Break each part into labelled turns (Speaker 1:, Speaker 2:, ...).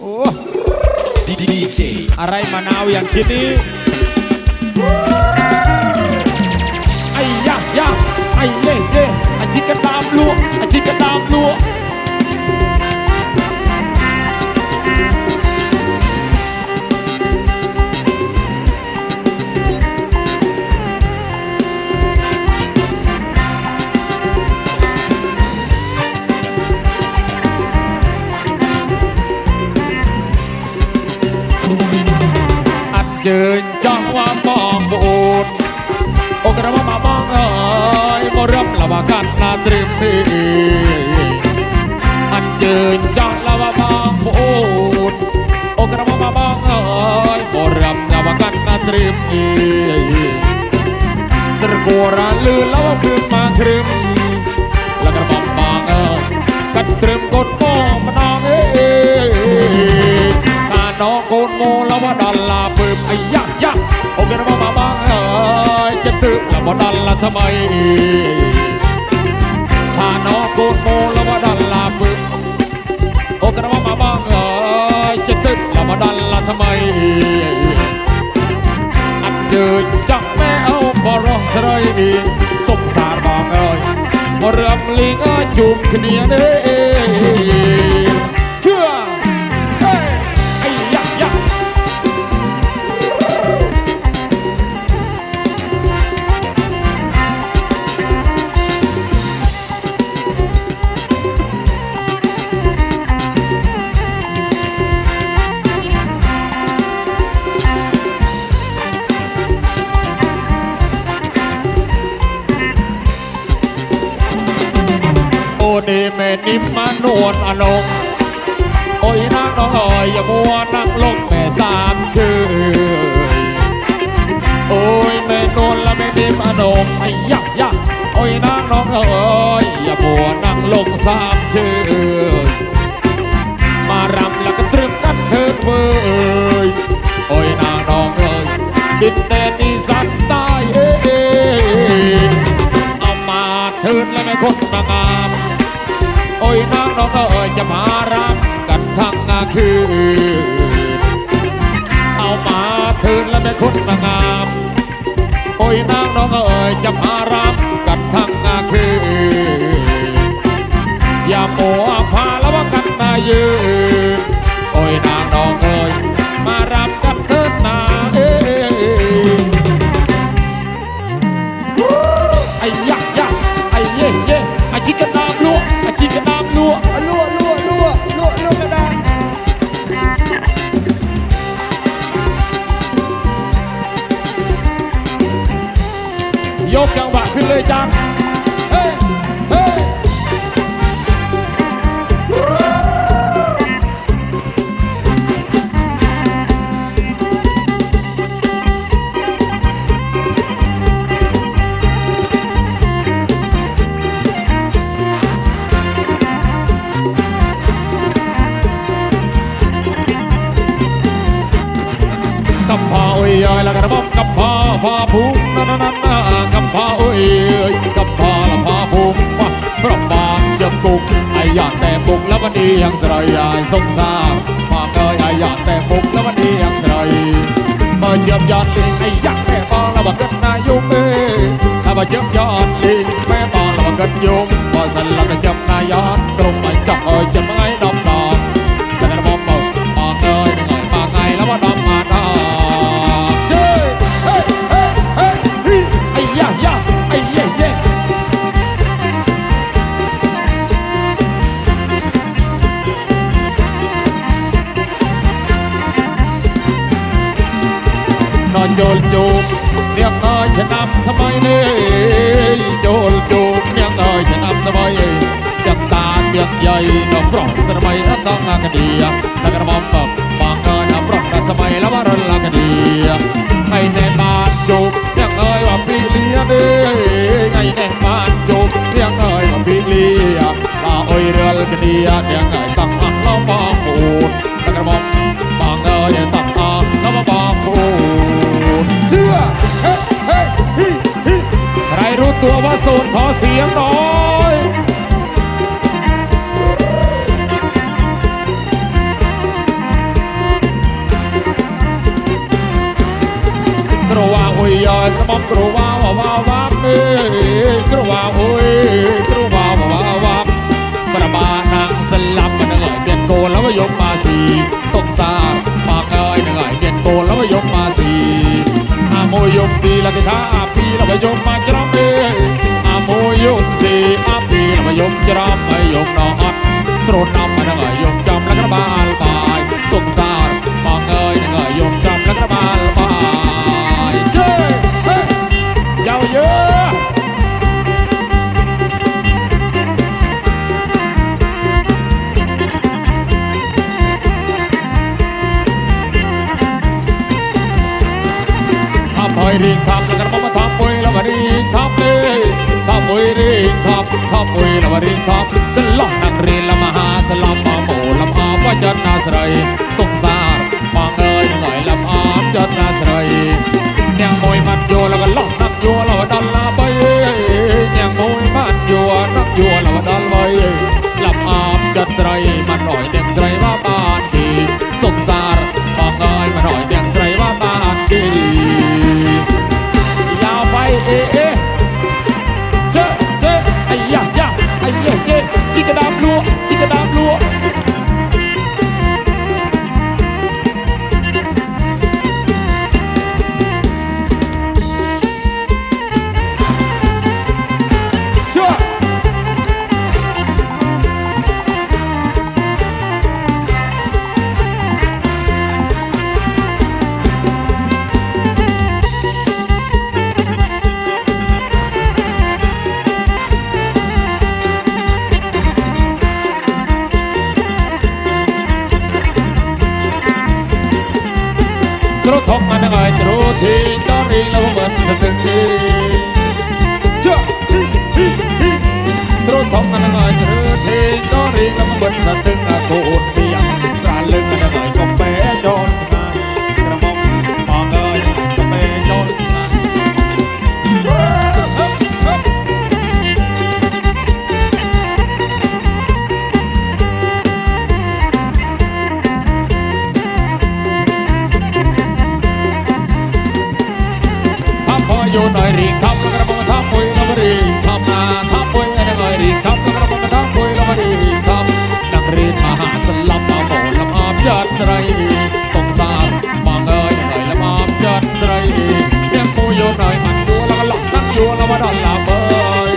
Speaker 1: โอ้
Speaker 2: ดีดีเจ
Speaker 1: อะไรมะนาวอย่างที่นี้ไอ้ยะยะไอ้เย่เย่ไอ้ที่กระตามลวกไอ้ที่กระตามลว ยืนจ้องว่ามองบูด ដុល្លារពើអាយ៉ាយ៉ាអូគេរបស់បាបងអើយចិត្តទឹករបស់ដុល្លារថ្មីថាណោកូនមូលរបស់ដុល្លារពើអូគេរបស់បាបងអើយចិត្តទឹករបស់ដុល្លារថ្មីអត់ជឿចង់មែអូបរោះស្រីសុខសារបងអើយរំលីងជុំគ្នានេះ ดีแม่นิ่มมานวลอนงโอ้ยนางน้องเอ๋ยอย่ามัวนั่งลงแม่สามชื่อ โอ้ยแม่นวลและแม่นิ่มอนงไอ้ยักยักโอ้ยนางน้องเอ๋ยอย่ามัวนั่งลงสามชื่อ มารำแล้วก็ตรึมกันเถิดเว้ยโอ้ยนางน้องเอ๋ยดินแดนอีสานใต้เอ้ยเอามาเถิดและแม่คนนางงาม โอ้ยน้องน้องก็เอ่ยจะมารักันทั้งคืน เอามาเถินและแม่คนงาม โอ้ยนางน้องก็เอ่ยจะมารักันทั้งคืน อย่าโมพาแล้วว่ากันนายืน ยกจังหวะขึ้นเลยจังียังสลายสงสารมาเคยไอ้ยานแต่ฟุกแล้ววันนี้ยังสลายมาเจ็บยอดลิงไอ้ยักษ์แม่ปองแล้วมาเกิดนายกเอ้ยถ้ามาเจ็บยอดลิงแม่บางแล้วมาเกิดยุง យល់ជោគនាងអើយឆ្នាំថ្មីនេះយល់ជោគនាងអើយឆ្នាំថ្មីចាំតាទៀកយាយនៅប្រុសស្រមៃអត់តងអាកាឌីនៅក្រមុំបបងកើនៅប្រុសដល់សម័យលវរលអាកាឌីថ្ងៃនេះបានជោគនាងអើយមកពីលានេះថ្ងៃនេះបានជោគនាងអើយមកពីលាបើអុយរលគ្នានាងអើយ ตัวว่าโสดขอเสียงหน่อยกระว่าโอ้ยยอยสมะบอกกระว่าว่าว่าวัาเอ้กระว่าโอ้ยกระว่าว่าว่าวัาประบานั่งสลับกันเลยเปลี่ยนโกนแล้วก็ยกมาสีสงสารปากเอ้ยหน่อยเปลี่ยนโกนแล้วก็ยกมา មួយយំស៊ីលកថាអាពីរបស់យំមកច្រំអេអាមួយយំស៊ីអាពីរបស់យំច្រំហើយយំដល់អត់ស្រោត มาดอนลับเอ้ย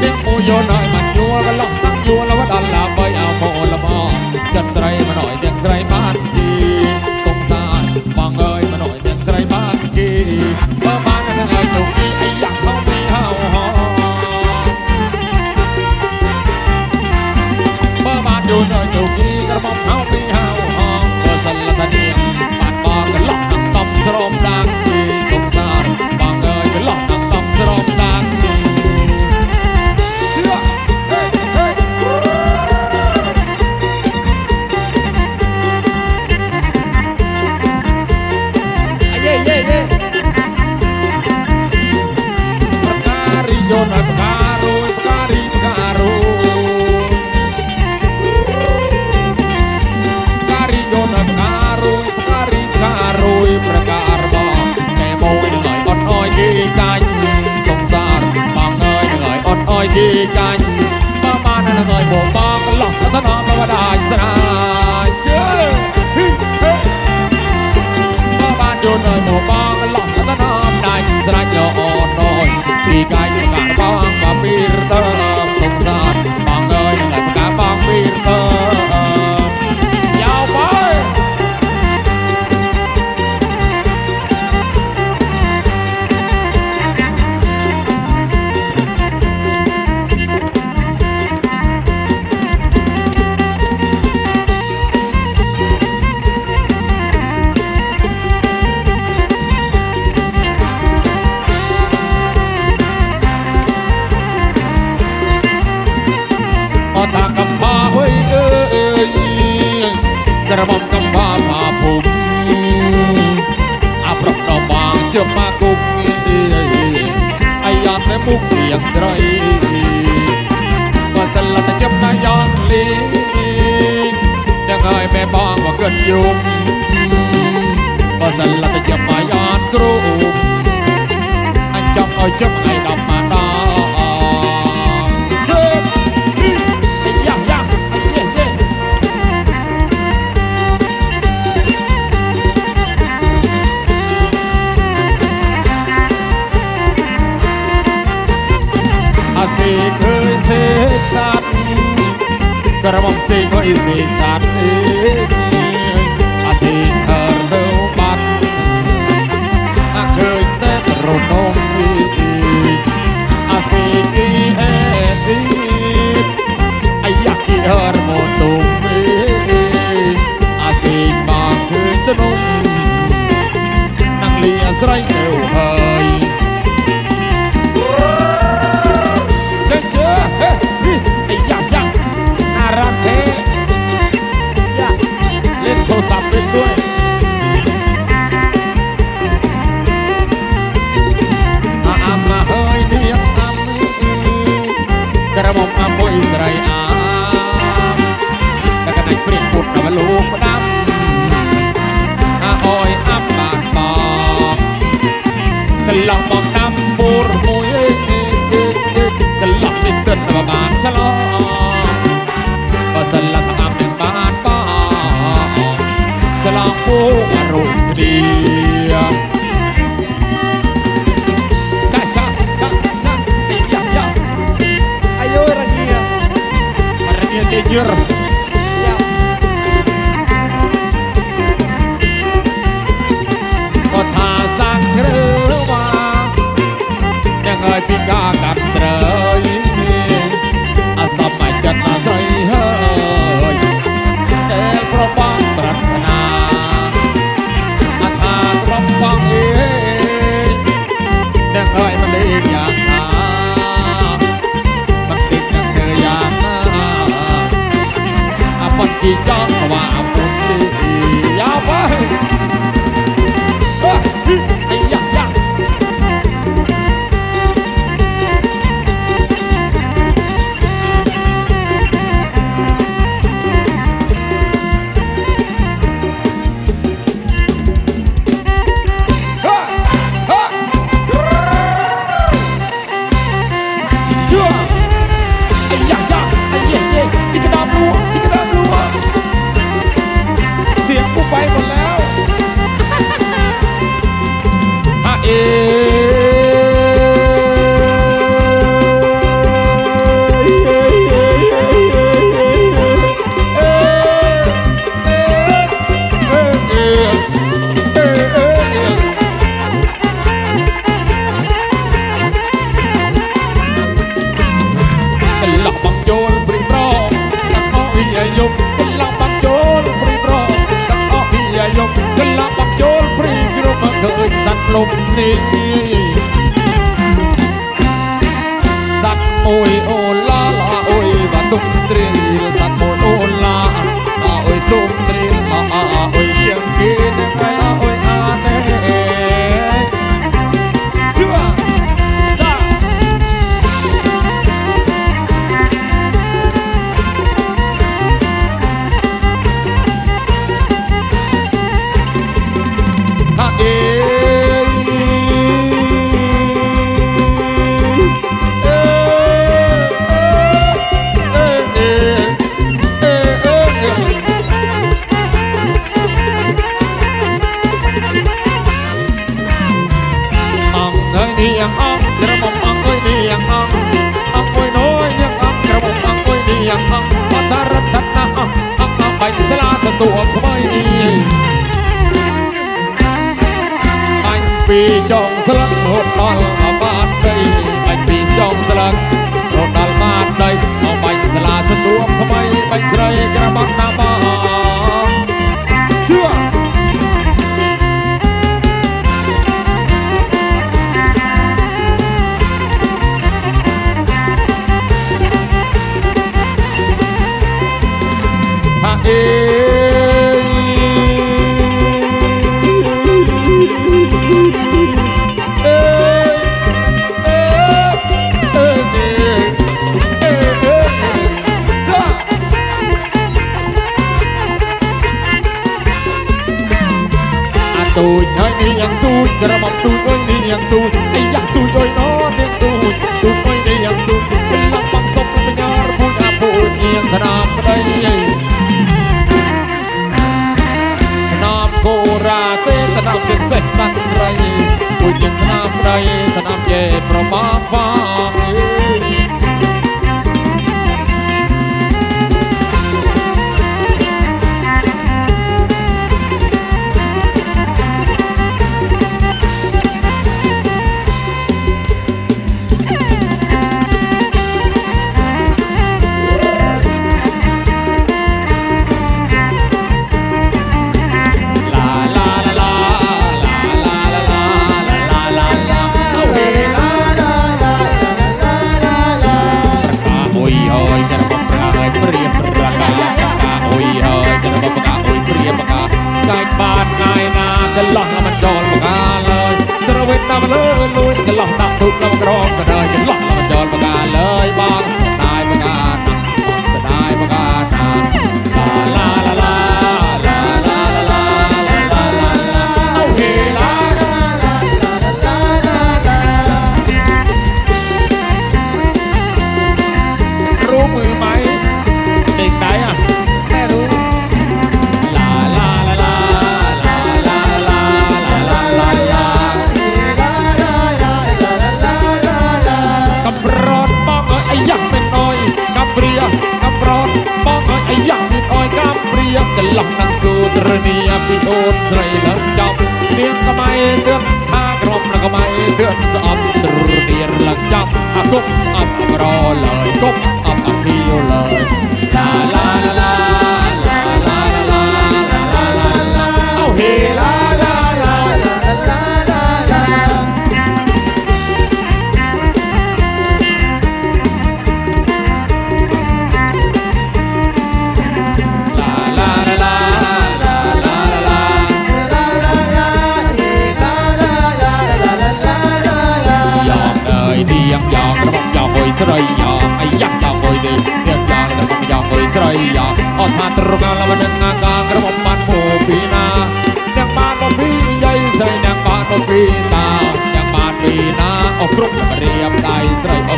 Speaker 1: เด็กผู้โยน 就那么吧 យមបើសិនលកចាំអាយអត់គ្រូអញចង់ឲ្យចប់ថ្ងៃ10ម៉ាដល់សើយ៉ាយ៉ាយ៉ាយ៉ាអាសេឃើញសេសាត់ក្រមុំសេឃើញសេសាត់អេ Israel. señor. did ស្លឹកហូតដល់អបាតដីបាញ់ពីស្យងស្លឹករត់ដល់បាតដីអបាញ់សាលាសនួមថ្មីបាញ់ស្រីក្រាបាត់ ទូចអុយណោនាងទូចទូចអុយនាងទូចចិនឡំបងសុំបញ្ញារពូចអាពូចនាងត្រមប្តីណាមគូរាទេស្នាមចិត្តសេះតាក់ត្រីពូចចិត្តណាមប្តី
Speaker 3: ស្នា
Speaker 1: មជេប្រមាបបា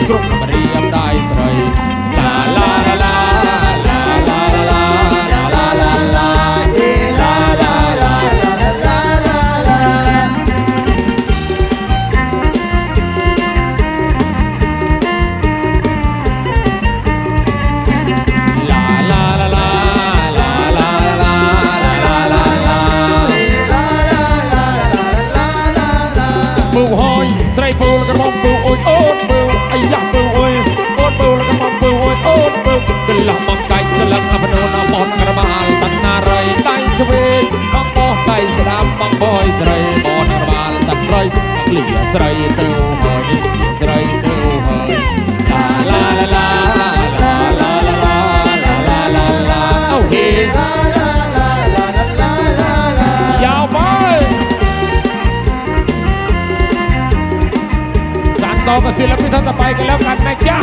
Speaker 1: 부끄럽다. ស្រីទៅហើយនេះពាក្យស្រីទៅហើយឡាឡាឡាឡាឡាឡាឡាឡាឡាឡាឡាអូខេយ៉ាវបើสั่งต่อกับศิลปินท่านต่อไปกันแล้วกันนะจ๊ะ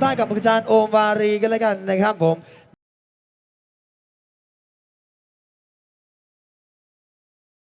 Speaker 3: ใต้กับอาจารย์โอมวารีกันแล้วกันนะครับผม